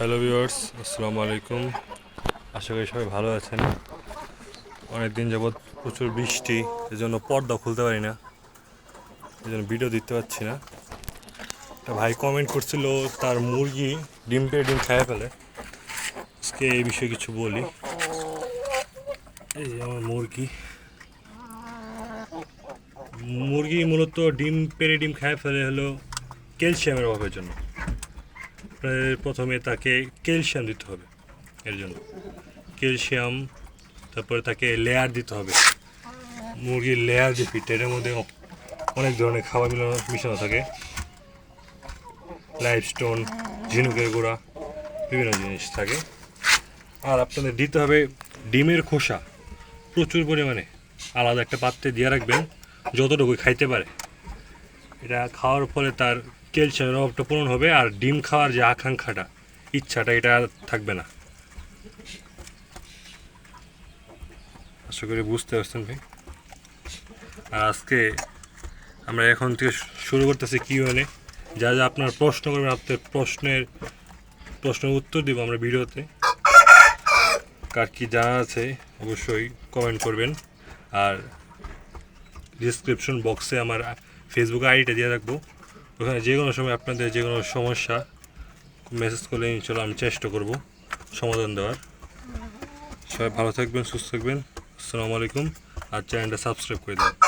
Hello viewers, আসসালামু আলাইকুম। আশা করি সবাই ভালো আছেন। অনেক দিন যাবৎ প্রচুর বৃষ্টি, এজন্য পর্দা খুলতে পারি না। এজন্য ভিডিও দিতে পারছি না। একটা ভাই কমেন্ট করছিল, তার মুরগি ডিম পেয়ে ডিম খেয়ে ফেলে। আজকে এই বিষয়ে কিছু বলি। এই যে আমার মুরগি। মুরগি মূলত ডিম পেড়ে ডিম খেয়ে ফেলে হলো ক্যালসিয়ামের অভাবের জন্য। আপনার প্রথমে তাকে ক্যালসিয়াম দিতে হবে, এর জন্য। ক্যালসিয়াম, তারপরে তাকে লেয়ার দিতে হবে। মুরগির লেয়ার যে ফিট এটার মধ্যে অনেক ধরনের খাবার মিলানো, মিশানো থাকে। লাইফ স্টোন ঝিনুকের গুঁড়া, বিভিন্ন জিনিস থাকে। আর আপনাদের দিতে হবে ডিমের খোসা। প্রচুর পরিমাণে। আলাদা একটা পাত্রে দিয়ে রাখবেন, যতটুকু খাইতে পারে। এটা খাওয়ার ফলে তার ক্যালসিয়ামের অভাবটা পূরণ হবে আর ডিম খাওয়ার যে আকাঙ্ক্ষাটা, ইচ্ছাটা, এটা থাকবে না। আশা করি বুঝতে পারছেন ভাই। আর আজকে আমরা এখন থেকে শুরু করতেছি কিউএনএ যা যা আপনার প্রশ্ন করবেন আপনার প্রশ্নের প্রশ্নের উত্তর দিব আমরা ভিডিওতে। কার কি জানা আছে অবশ্যই কমেন্ট করবেন। আর ডিসক্রিপশন বক্সে আমার ফেসবুক আইডিটা দিয়ে রাখব। ওখানে যে কোনো সময় আপনাদের যে কোনো সমস্যা মেসেজ করলে ইনশাল্লাহ আমি চেষ্টা করব সমাধান দেওয়ার। সবাই ভালো থাকবেন, সুস্থ থাকবেন। আসসালামু আলাইকুম। আর চ্যানেলটা সাবস্ক্রাইব করে দিন।